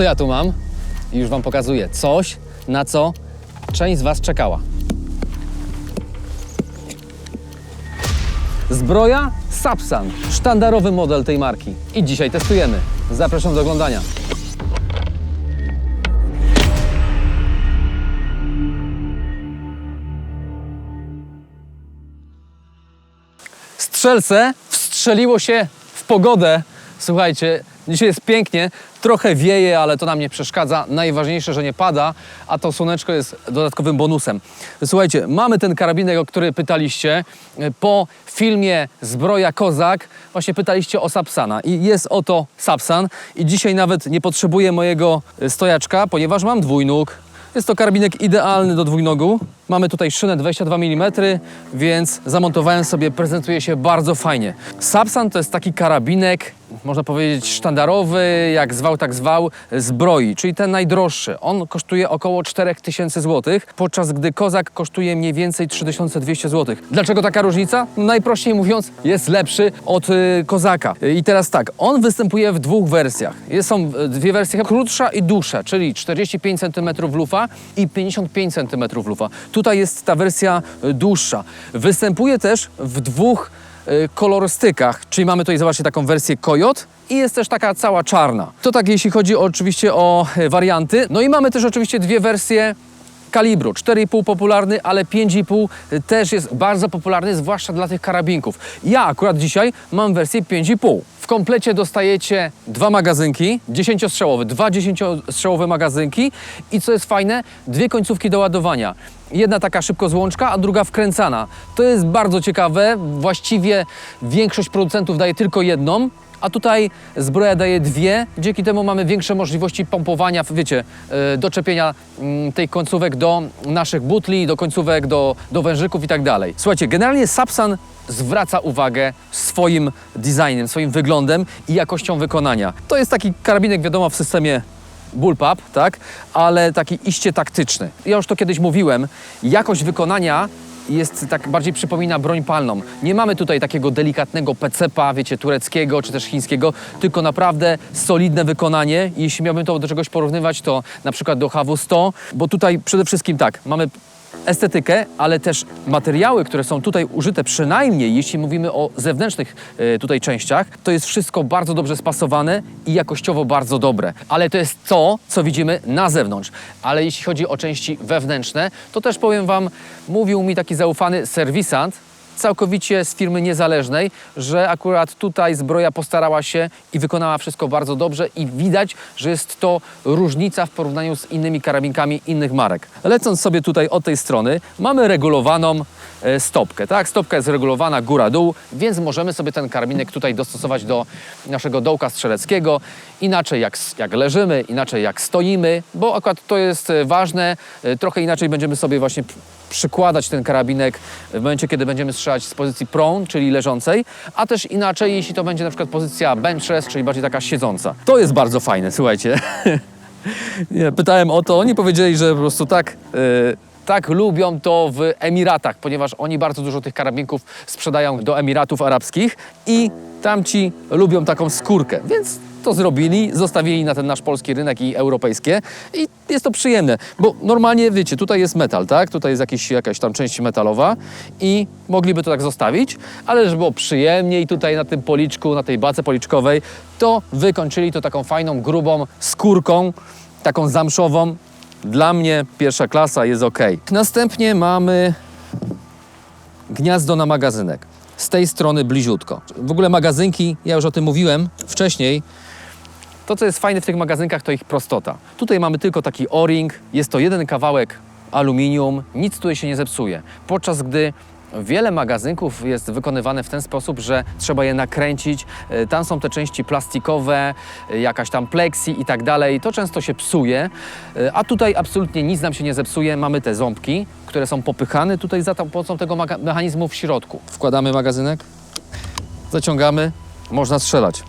co ja tu mam? I już wam pokazuję. Coś, na co część z was czekała. Zbroja Sapsan, sztandarowy model tej marki. I dzisiaj testujemy. Zapraszam do oglądania. Strzelce wstrzeliło się w pogodę. Słuchajcie, dzisiaj jest pięknie, trochę wieje, ale to nam nie przeszkadza. Najważniejsze, że nie pada, a to słoneczko jest dodatkowym bonusem. Słuchajcie, mamy ten karabinek, o który pytaliście. Po filmie Zbroja Kozak właśnie pytaliście o Sapsana i jest oto Sapsan i dzisiaj nawet nie potrzebuję mojego stojaczka, ponieważ mam dwójnóg. Jest to karabinek idealny do dwójnogu. Mamy tutaj szynę 22 mm, więc zamontowałem sobie, prezentuje się bardzo fajnie. Sapsan to jest taki karabinek, można powiedzieć sztandarowy, jak zwał, tak zwał, zbroi, czyli ten najdroższy. On kosztuje około 4000 zł, podczas gdy kozak kosztuje mniej więcej 3200 zł. Dlaczego taka różnica? Najprościej mówiąc, jest lepszy od y, kozaka. I teraz tak, on występuje w dwóch wersjach. Jest, są y, dwie wersje, krótsza i dłuższa, czyli 45 cm lufa i 55 cm lufa. Tutaj jest ta wersja y, dłuższa. Występuje też w dwóch y, kolorystykach, czyli mamy tutaj, zobaczcie, taką wersję Kojot i jest też taka cała czarna. To tak, jeśli chodzi oczywiście o y, warianty. No i mamy też oczywiście dwie wersje kalibru. 4,5 popularny, ale 5,5 też jest bardzo popularny, zwłaszcza dla tych karabinków. Ja akurat dzisiaj mam wersję 5,5. W komplecie dostajecie dwa magazynki, 10-strzałowe, dwa 10-strzałowe magazynki i co jest fajne, dwie końcówki do ładowania. Jedna taka szybkozłączka, a druga wkręcana. To jest bardzo ciekawe. Właściwie większość producentów daje tylko jedną, a tutaj zbroja daje dwie, dzięki temu mamy większe możliwości pompowania, wiecie, e, doczepienia mm, tej końcówek do naszych butli, do końcówek, do, do wężyków i tak dalej. Słuchajcie, generalnie Sapsan zwraca uwagę swoim designem, swoim wyglądem i jakością wykonania. To jest taki karabinek, wiadomo, w systemie bullpup, tak? Ale taki iście taktyczny. Ja już to kiedyś mówiłem, jakość wykonania jest tak bardziej przypomina broń palną. Nie mamy tutaj takiego delikatnego pecepa, wiecie, tureckiego czy też chińskiego, tylko naprawdę solidne wykonanie. Jeśli miałbym to do czegoś porównywać, to na przykład do HW100, bo tutaj przede wszystkim tak, mamy estetykę, ale też materiały, które są tutaj użyte, przynajmniej jeśli mówimy o zewnętrznych e, tutaj częściach, to jest wszystko bardzo dobrze spasowane i jakościowo bardzo dobre. Ale to jest to, co widzimy na zewnątrz. Ale jeśli chodzi o części wewnętrzne, to też powiem Wam, mówił mi taki zaufany serwisant, całkowicie z firmy niezależnej, że akurat tutaj zbroja postarała się i wykonała wszystko bardzo dobrze i widać, że jest to różnica w porównaniu z innymi karabinkami innych marek. Lecąc sobie tutaj od tej strony, mamy regulowaną stopkę, tak? Stopka jest regulowana góra-dół, więc możemy sobie ten karabinek tutaj dostosować do naszego dołka strzeleckiego. Inaczej jak, jak leżymy, inaczej jak stoimy, bo akurat to jest e, ważne. E, Trochę inaczej będziemy sobie właśnie przykładać ten karabinek w momencie, kiedy będziemy strzelać z pozycji prone, czyli leżącej, a też inaczej, jeśli to będzie na przykład pozycja bench rest, czyli bardziej taka siedząca. To jest bardzo fajne, słuchajcie. Nie, pytałem o to, oni powiedzieli, że po prostu tak, e, tak lubią to w Emiratach, ponieważ oni bardzo dużo tych karabinków sprzedają do Emiratów Arabskich i tamci lubią taką skórkę, więc to zrobili, zostawili na ten nasz polski rynek i europejskie i jest to przyjemne, bo normalnie wiecie, tutaj jest metal, tak? Tutaj jest jakiś, jakaś tam część metalowa i mogliby to tak zostawić, ale żeby było przyjemniej tutaj na tym policzku, na tej bace policzkowej, to wykończyli to taką fajną, grubą skórką, taką zamszową. Dla mnie pierwsza klasa jest ok. Następnie mamy gniazdo na magazynek. Z tej strony bliziutko. W ogóle magazynki, ja już o tym mówiłem wcześniej, to, co jest fajne w tych magazynkach, to ich prostota. Tutaj mamy tylko taki o-ring, jest to jeden kawałek aluminium, nic tutaj się nie zepsuje. Podczas gdy wiele magazynków jest wykonywane w ten sposób, że trzeba je nakręcić. E, Tam są te części plastikowe, e, jakaś tam pleksi i tak dalej. To często się psuje, e, a tutaj absolutnie nic nam się nie zepsuje. Mamy te ząbki, które są popychane tutaj za pomocą tego mechanizmu w środku. Wkładamy magazynek, zaciągamy, można strzelać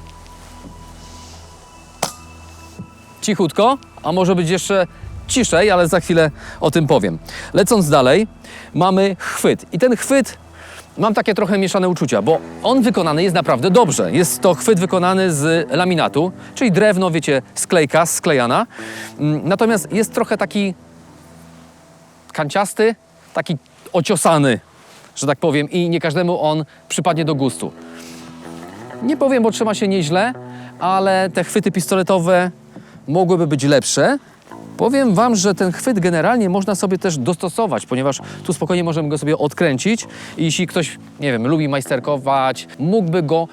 cichutko, a może być jeszcze ciszej, ale za chwilę o tym powiem. Lecąc dalej, mamy chwyt. I ten chwyt mam takie trochę mieszane uczucia, bo on wykonany jest naprawdę dobrze. Jest to chwyt wykonany z laminatu, czyli drewno, wiecie, sklejka, sklejana. Mm, Natomiast jest trochę taki kanciasty, taki ociosany, że tak powiem, i nie każdemu on przypadnie do gustu. Nie powiem, bo trzyma się nieźle, ale te chwyty pistoletowe mogłyby być lepsze. Powiem Wam, że ten chwyt generalnie można sobie też dostosować, ponieważ tu spokojnie możemy go sobie odkręcić i jeśli ktoś, nie wiem, lubi majsterkować, mógłby go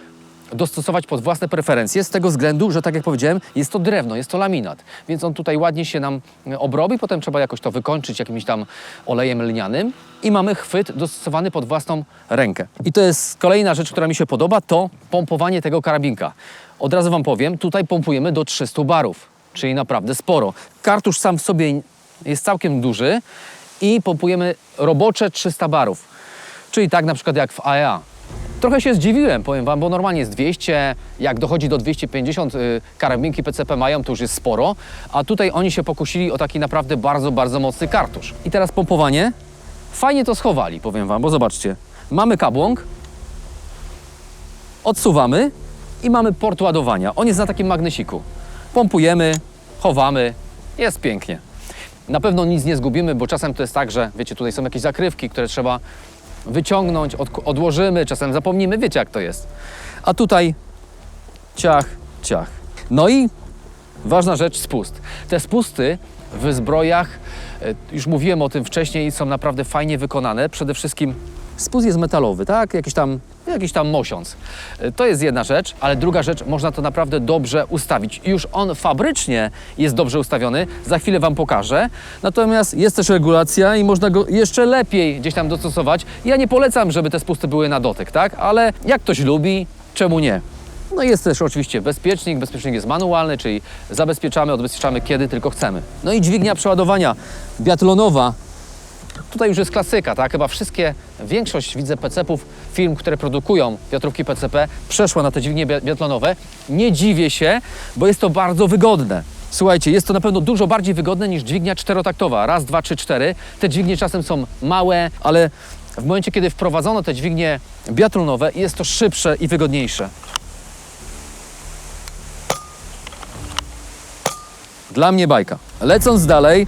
dostosować pod własne preferencje z tego względu, że tak jak powiedziałem, jest to drewno, jest to laminat, więc on tutaj ładnie się nam obrobi, potem trzeba jakoś to wykończyć jakimś tam olejem lnianym i mamy chwyt dostosowany pod własną rękę. I to jest kolejna rzecz, która mi się podoba, to pompowanie tego karabinka. Od razu Wam powiem, tutaj pompujemy do 300 barów, czyli naprawdę sporo. Kartusz sam w sobie jest całkiem duży i pompujemy robocze 300 barów, czyli tak na przykład jak w AEA. Trochę się zdziwiłem, powiem wam, bo normalnie jest 200, jak dochodzi do 250 y, karabinki PCP mają, to już jest sporo, a tutaj oni się pokusili o taki naprawdę bardzo, bardzo mocny kartusz. I teraz pompowanie. Fajnie to schowali, powiem wam, bo zobaczcie. Mamy kabłąk, odsuwamy i mamy port ładowania. On jest na takim magnesiku. Pompujemy, chowamy, jest pięknie. Na pewno nic nie zgubimy, bo czasem to jest tak, że wiecie, tutaj są jakieś zakrywki, które trzeba wyciągnąć, od, odłożymy, czasem zapomnimy, wiecie jak to jest. A tutaj ciach, ciach. No i ważna rzecz, spust. Te spusty w zbrojach, e, już mówiłem o tym wcześniej, są naprawdę fajnie wykonane. Przede wszystkim spust jest metalowy, tak? Jakiś tam, jakiś tam mosiąc. E, To jest jedna rzecz, ale druga rzecz, można to naprawdę dobrze ustawić. Już on fabrycznie jest dobrze ustawiony, za chwilę Wam pokażę. Natomiast jest też regulacja i można go jeszcze lepiej gdzieś tam dostosować. Ja nie polecam, żeby te spusty były na dotyk, tak? Ale jak ktoś lubi, czemu nie? No jest też oczywiście bezpiecznik. Bezpiecznik jest manualny, czyli zabezpieczamy, odbezpieczamy kiedy tylko chcemy. No i dźwignia przeładowania biatlonowa. Tutaj już jest klasyka, tak? Chyba wszystkie, większość widzę PCP-ów, firm, które produkują wiatrówki PCP, przeszła na te dźwignie bia- biatlonowe. Nie dziwię się, bo jest to bardzo wygodne. Słuchajcie, jest to na pewno dużo bardziej wygodne niż dźwignia czterotaktowa. Raz, dwa, trzy, cztery. Te dźwignie czasem są małe, ale w momencie, kiedy wprowadzono te dźwignie biatlonowe, jest to szybsze i wygodniejsze. Dla mnie bajka. Lecąc dalej,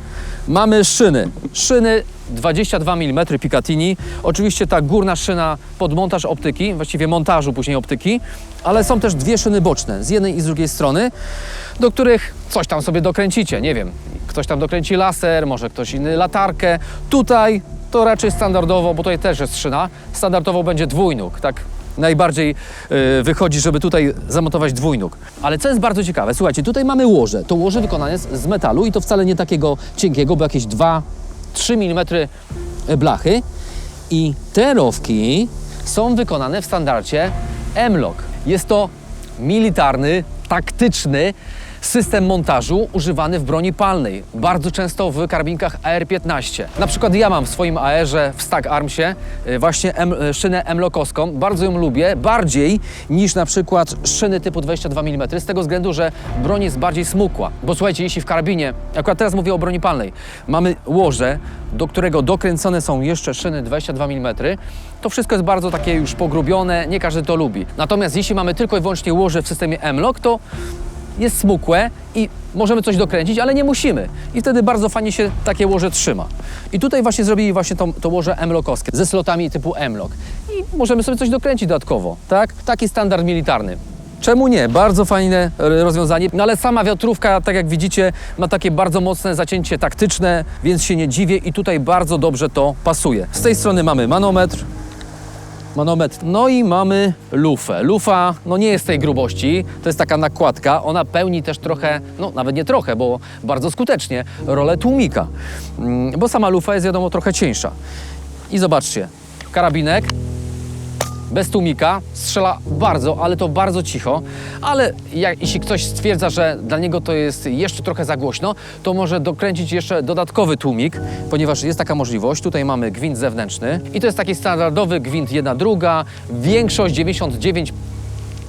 mamy szyny. Szyny 22 mm Picatinny. Oczywiście ta górna szyna pod montaż optyki, właściwie montażu później optyki, ale są też dwie szyny boczne, z jednej i z drugiej strony, do których coś tam sobie dokręcicie. Nie wiem, ktoś tam dokręci laser, może ktoś inny latarkę. Tutaj to raczej standardowo, bo tutaj też jest szyna, standardowo będzie dwójnóg, tak najbardziej y, wychodzi, żeby tutaj zamontować dwójnóg. Ale co jest bardzo ciekawe, słuchajcie, tutaj mamy łoże. To łoże wykonane jest z metalu i to wcale nie takiego cienkiego, bo jakieś 2-3 mm blachy. I te rowki są wykonane w standardzie M-Lock. Jest to militarny, taktyczny system montażu używany w broni palnej, bardzo często w karabinkach AR-15. Na przykład ja mam w swoim AR-ze w Stag Armsie y, właśnie M, y, szynę M-Lokowską, bardzo ją lubię, bardziej niż na przykład szyny typu 22 mm, z tego względu, że broń jest bardziej smukła. Bo słuchajcie, jeśli w karabinie, akurat teraz mówię o broni palnej, mamy łoże, do którego dokręcone są jeszcze szyny 22 mm, to wszystko jest bardzo takie już pogrubione, nie każdy to lubi. Natomiast jeśli mamy tylko i wyłącznie łoże w systemie M-Lock, to jest smukłe i możemy coś dokręcić, ale nie musimy. I wtedy bardzo fajnie się takie łoże trzyma. I tutaj właśnie zrobili właśnie to, to łoże M-Lockowskie ze slotami typu M-Lock. I możemy sobie coś dokręcić dodatkowo, tak? Taki standard militarny. Czemu nie? Bardzo fajne e, rozwiązanie. No ale sama wiatrówka, tak jak widzicie, ma takie bardzo mocne zacięcie taktyczne, więc się nie dziwię i tutaj bardzo dobrze to pasuje. Z tej strony mamy manometr, manometr. No i mamy lufę. Lufa no nie jest tej grubości, to jest taka nakładka. Ona pełni też trochę, no nawet nie trochę, bo bardzo skutecznie, rolę tłumika. Mm, Bo sama lufa jest wiadomo trochę cieńsza. I zobaczcie, karabinek bez tłumika, strzela bardzo, ale to bardzo cicho, ale jak, jeśli ktoś stwierdza, że dla niego to jest jeszcze trochę za głośno, to może dokręcić jeszcze dodatkowy tłumik, ponieważ jest taka możliwość. Tutaj mamy gwint zewnętrzny i to jest taki standardowy gwint jedna druga, większość 99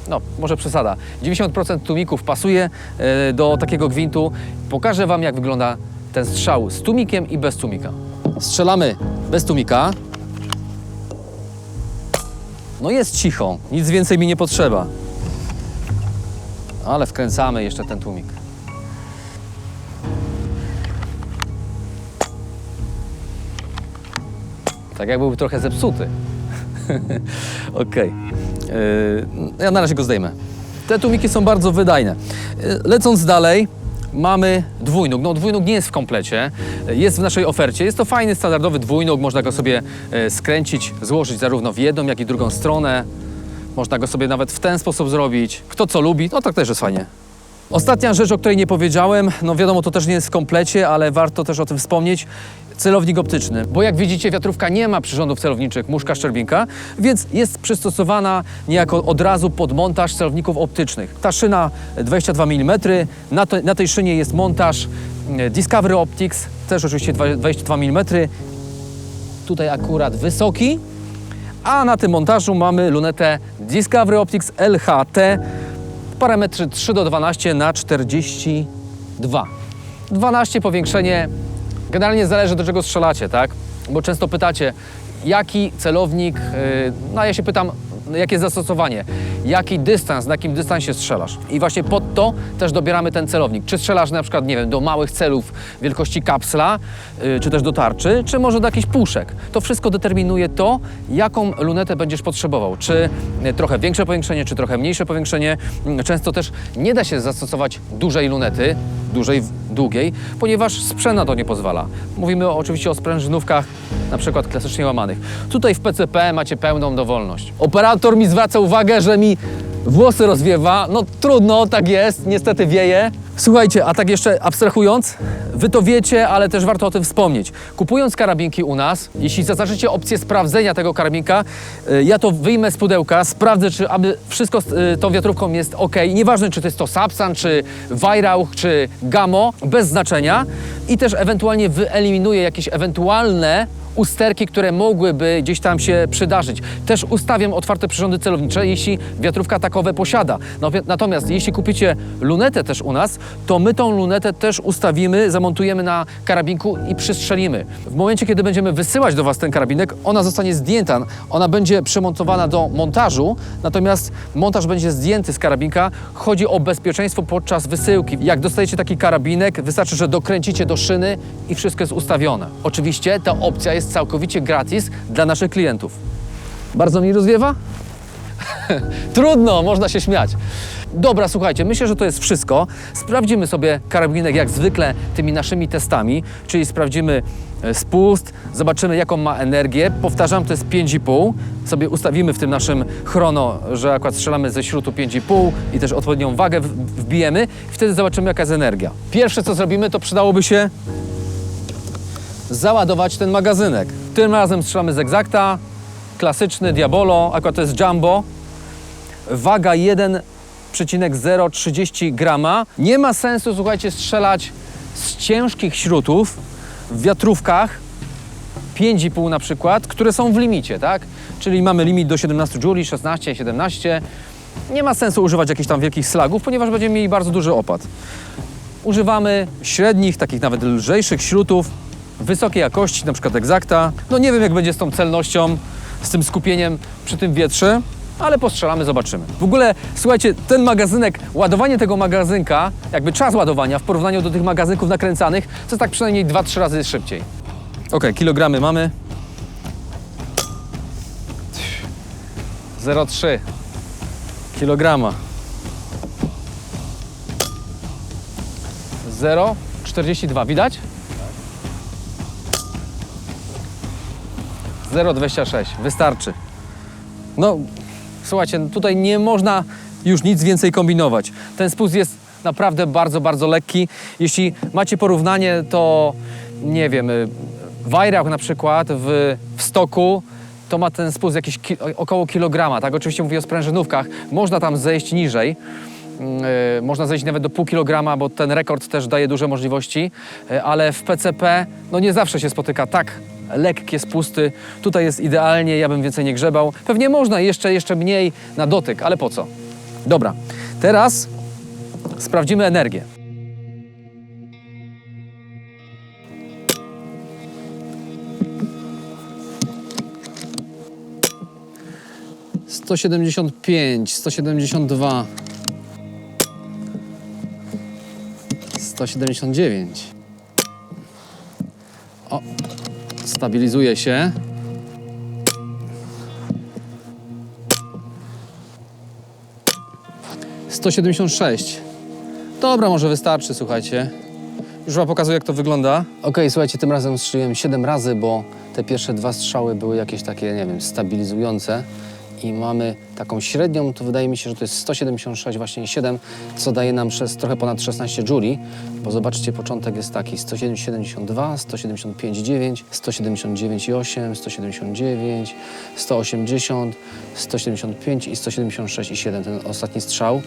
no, może przesada. 90% tłumików pasuje e, do takiego gwintu. Pokażę Wam, jak wygląda ten strzał z tłumikiem i bez tłumika. Strzelamy bez tłumika. No jest cicho, nic więcej mi nie potrzeba. Ale wkręcamy jeszcze ten tłumik. Tak jak byłby trochę zepsuty. Okej. Yy, Ja na razie go zdejmę. Te tłumiki są bardzo wydajne. Yy, Lecąc dalej, mamy dwójnóg. No dwójnóg nie jest w komplecie, jest w naszej ofercie. Jest to fajny, standardowy dwójnóg, można go sobie yy, skręcić, złożyć zarówno w jedną, jak i drugą stronę. Można go sobie nawet w ten sposób zrobić. Kto co lubi, no tak też jest fajnie. Ostatnia rzecz, o której nie powiedziałem, no wiadomo, to też nie jest w komplecie, ale warto też o tym wspomnieć. Celownik optyczny, bo jak widzicie, wiatrówka nie ma przyrządów celowniczych muszka szczerbinka, więc jest przystosowana niejako od razu pod montaż celowników optycznych. Ta szyna 22 mm, na, to, na tej szynie jest montaż e, Discovery Optics, też oczywiście 22 mm. Tutaj akurat wysoki, a na tym montażu mamy lunetę Discovery Optics LHT parametry 3 do 12 na 42. 12 powiększenie, generalnie zależy do czego strzelacie, tak? Bo często pytacie, jaki celownik, yy, no ja się pytam, jakie zastosowanie, jaki dystans, na jakim dystansie strzelasz. I właśnie pod to też dobieramy ten celownik. Czy strzelasz na przykład, nie wiem, do małych celów wielkości kapsla, yy, czy też do tarczy, czy może do jakichś puszek. To wszystko determinuje to, jaką lunetę będziesz potrzebował. Czy yy, trochę większe powiększenie, czy trochę mniejsze powiększenie. Yy, Często też nie da się zastosować dużej lunety, dużej, długiej, ponieważ sprzęt na to nie pozwala. Mówimy oczywiście o sprężynówkach, na przykład klasycznie łamanych. Tutaj w PCP macie pełną dowolność. Operator mi zwraca uwagę, że mi włosy rozwiewa. No trudno, tak jest, niestety wieje. Słuchajcie, a tak jeszcze abstrahując, wy to wiecie, ale też warto o tym wspomnieć. Kupując karabinki u nas, jeśli zaznaczycie opcję sprawdzenia tego karabinka, y, ja to wyjmę z pudełka, sprawdzę, czy aby wszystko z y, tą wiatrówką jest ok. Nieważne, czy to jest to Sapsan, czy Weihrauch, czy Gamo, bez znaczenia. I też ewentualnie wyeliminuję jakieś ewentualne usterki, które mogłyby gdzieś tam się przydarzyć. Też ustawiam otwarte przyrządy celownicze, jeśli wiatrówka takowe posiada. Natomiast jeśli kupicie lunetę też u nas, to my tą lunetę też ustawimy, zamontujemy na karabinku i przystrzelimy. W momencie, kiedy będziemy wysyłać do Was ten karabinek, ona zostanie zdjęta, ona będzie przymontowana do montażu, natomiast montaż będzie zdjęty z karabinka. Chodzi o bezpieczeństwo podczas wysyłki. Jak dostajecie taki karabinek, wystarczy, że dokręcicie do szyny i wszystko jest ustawione. Oczywiście ta opcja jest całkowicie gratis dla naszych klientów. Bardzo mi rozwiewa? Trudno, można się śmiać. Dobra, słuchajcie, myślę, że to jest wszystko. Sprawdzimy sobie karabinek jak zwykle tymi naszymi testami, czyli sprawdzimy e, spust, zobaczymy jaką ma energię. Powtarzam, to jest 5,5. Sobie ustawimy w tym naszym chrono, że akurat strzelamy ze śrutu 5,5 i też odpowiednią wagę wbijemy wtedy zobaczymy jaka jest energia. Pierwsze co zrobimy, to przydałoby się załadować ten magazynek. Tym razem strzelamy z Exacta, klasyczny Diabolo, akurat to jest Jumbo. Waga 1,030 grama. Nie ma sensu, słuchajcie, strzelać z ciężkich śrutów w wiatrówkach 5,5 na przykład, które są w limicie, tak? Czyli mamy limit do 17 juli, 16, 17. Nie ma sensu używać jakichś tam wielkich slagów, ponieważ będziemy mieli bardzo duży opad. Używamy średnich, takich nawet lżejszych śrutów, wysokiej jakości, na przykład Exacta. No nie wiem, jak będzie z tą celnością, z tym skupieniem przy tym wietrze, ale postrzelamy, zobaczymy. W ogóle, słuchajcie, ten magazynek, ładowanie tego magazynka, jakby czas ładowania w porównaniu do tych magazynków nakręcanych, to jest tak przynajmniej 2-3 razy szybciej. Ok, kilogramy mamy. 0,3 kilograma. 0,42. Widać? 0,26. Wystarczy. No, słuchajcie, no tutaj nie można już nic więcej kombinować. Ten spust jest naprawdę bardzo, bardzo lekki. Jeśli macie porównanie, to nie wiem, y, Weihrauch na przykład w, w stoku to ma ten spust jakieś ki około kilograma, tak? Oczywiście mówię o sprężynówkach. Można tam zejść niżej. Yy, można zejść nawet do pół kilograma, bo ten rekord też daje duże możliwości, yy, ale w PCP no nie zawsze się spotyka tak lekkie spusty. Tutaj jest idealnie, ja bym więcej nie grzebał. Pewnie można jeszcze, jeszcze mniej na dotyk, ale po co? Dobra, teraz sprawdzimy energię. 175, 172, 179. O, stabilizuje się. Sto siedemdziesiąt sześć. Dobra, może wystarczy, słuchajcie. Już wam pokazuję, jak to wygląda. Okej, słuchajcie, tym razem strzeliłem 7 razy, bo te pierwsze dwa strzały były jakieś takie, nie wiem, stabilizujące. I mamy taką średnią, to wydaje mi się, że to jest 176 właśnie 7, co daje nam przez trochę ponad 16 juli, bo zobaczcie, początek jest taki 172, 175,9, 179,8, 179, 180, 175 i 176,7, ten ostatni strzał.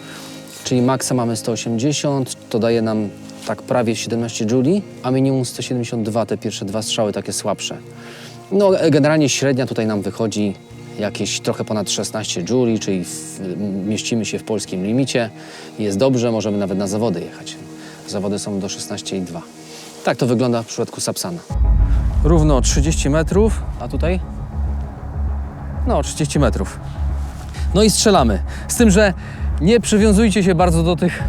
Czyli maksa mamy 180, to daje nam tak prawie 17 juli, a minimum 172, te pierwsze dwa strzały takie słabsze. No generalnie średnia tutaj nam wychodzi jakieś trochę ponad 16 juli, czyli w, mieścimy się w polskim limicie. Jest dobrze, możemy nawet na zawody jechać. Zawody są do 16,2. Tak to wygląda w przypadku Sapsana. Równo 30 metrów, a tutaj? No, 30 metrów. No i strzelamy. Z tym, że nie przywiązujcie się bardzo do tych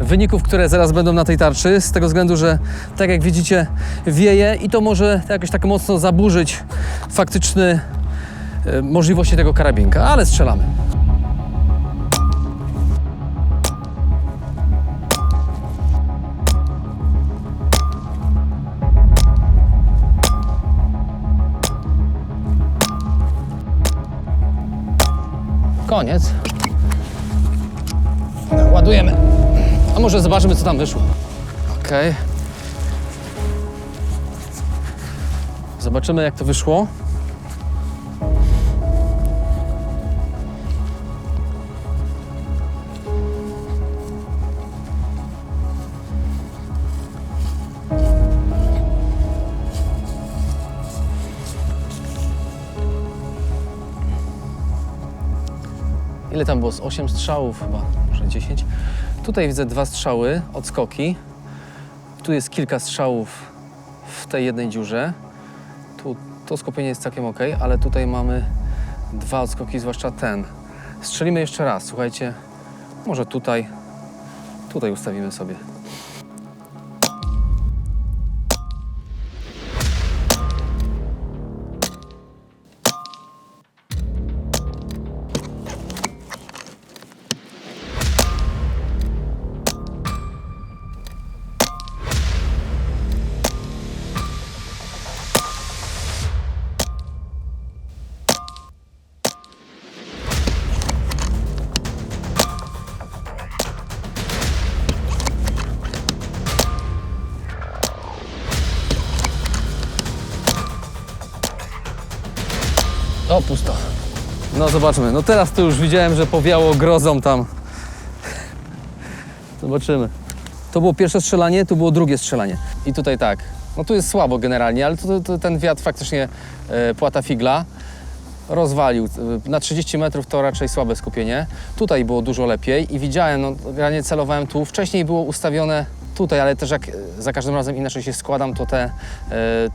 wyników, które zaraz będą na tej tarczy, z tego względu, że tak jak widzicie, wieje i to może jakoś tak mocno zaburzyć faktyczne e, możliwości tego karabinka, ale strzelamy. Koniec. Ładujemy. A może zobaczymy, co tam wyszło. Okej. Zobaczymy, jak to wyszło. Ile tam było? Z 8 strzałów chyba, może 10. Tutaj widzę dwa strzały, odskoki. Tu jest kilka strzałów w tej jednej dziurze. Tu to skupienie jest całkiem ok, ale tutaj mamy dwa odskoki, zwłaszcza ten. Strzelimy jeszcze raz, słuchajcie. Może tutaj, tutaj ustawimy sobie. No zobaczmy. No teraz to już widziałem, że powiało grozą tam. Zobaczymy. To było pierwsze strzelanie, tu było drugie strzelanie. I tutaj tak. No tu jest słabo generalnie, ale tu, tu ten wiatr faktycznie e, płata figla rozwalił. E, Na 30 metrów to raczej słabe skupienie. Tutaj było dużo lepiej i widziałem, no celowałem tu. Wcześniej było ustawione tutaj, ale też jak e, za każdym razem inaczej się składam, to, te, e,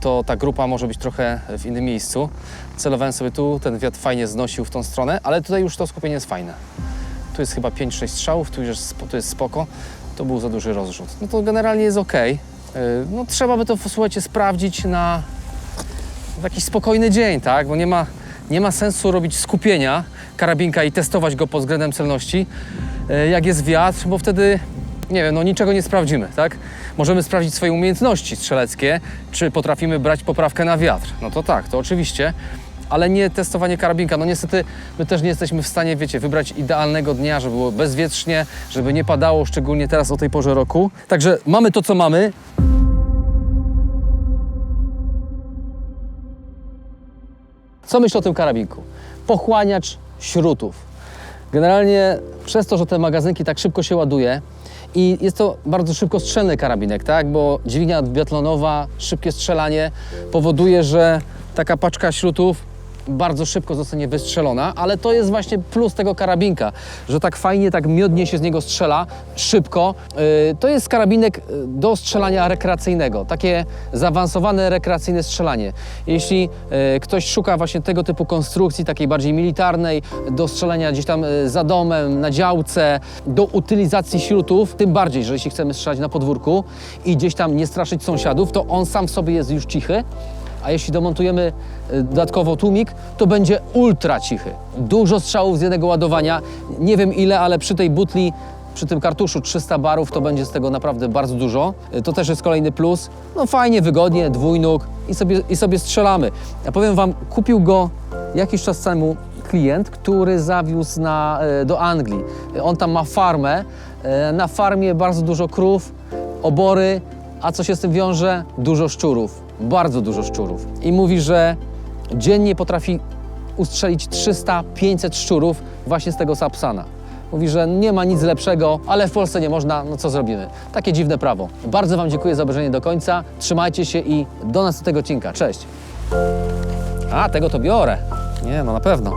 to ta grupa może być trochę w innym miejscu. Celowałem sobie tu, ten wiatr fajnie znosił w tą stronę, ale tutaj już to skupienie jest fajne. Tu jest chyba 5-6 strzałów, tu jest, tu jest spoko. To był za duży rozrzut. No to generalnie jest ok. No trzeba by to, słuchajcie, sprawdzić na jakiś spokojny dzień, tak? Bo nie ma, nie ma sensu robić skupienia karabinka i testować go pod względem celności, e, jak jest wiatr, bo wtedy, nie wiem, no niczego nie sprawdzimy, tak? Możemy sprawdzić swoje umiejętności strzeleckie, czy potrafimy brać poprawkę na wiatr. No to tak, to oczywiście, ale nie testowanie karabinka. No niestety my też nie jesteśmy w stanie, wiecie, wybrać idealnego dnia, żeby było bezwietrznie, żeby nie padało, szczególnie teraz o tej porze roku. Także mamy to, co mamy. Co myślę o tym karabinku? Pochłaniacz śrutów. Generalnie przez to, że te magazynki tak szybko się ładuje i jest to bardzo szybko strzelny karabinek, tak? Bo dźwignia biatlonowa, szybkie strzelanie powoduje, że taka paczka śrutów bardzo szybko zostanie wystrzelona, ale to jest właśnie plus tego karabinka, że tak fajnie, tak miodnie się z niego strzela, szybko. Yy, To jest karabinek y, do strzelania rekreacyjnego, takie zaawansowane rekreacyjne strzelanie. Jeśli y, ktoś szuka właśnie tego typu konstrukcji, takiej bardziej militarnej, do strzelania gdzieś tam y, za domem, na działce, do utylizacji śrutów, tym bardziej, że jeśli chcemy strzelać na podwórku i gdzieś tam nie straszyć sąsiadów, to on sam w sobie jest już cichy, a jeśli domontujemy y, dodatkowo tłumik, to będzie ultra cichy. Dużo strzałów z jednego ładowania, nie wiem ile, ale przy tej butli, przy tym kartuszu 300 barów, to będzie z tego naprawdę bardzo dużo. Y, To też jest kolejny plus. No fajnie, wygodnie, dwójnóg i sobie, i sobie strzelamy. Ja powiem Wam, kupił go jakiś czas temu klient, który zawiózł na, y, do Anglii. On tam ma farmę, na farmie bardzo dużo krów, obory, a co się z tym wiąże? Dużo szczurów, bardzo dużo szczurów. I mówi, że dziennie potrafi ustrzelić 300-500 szczurów właśnie z tego Sapsana. Mówi, że nie ma nic lepszego, ale w Polsce nie można, no co zrobimy? Takie dziwne prawo. Bardzo Wam dziękuję za obejrzenie do końca. Trzymajcie się i do następnego odcinka. Cześć! A, tego to biorę. Nie, no na pewno.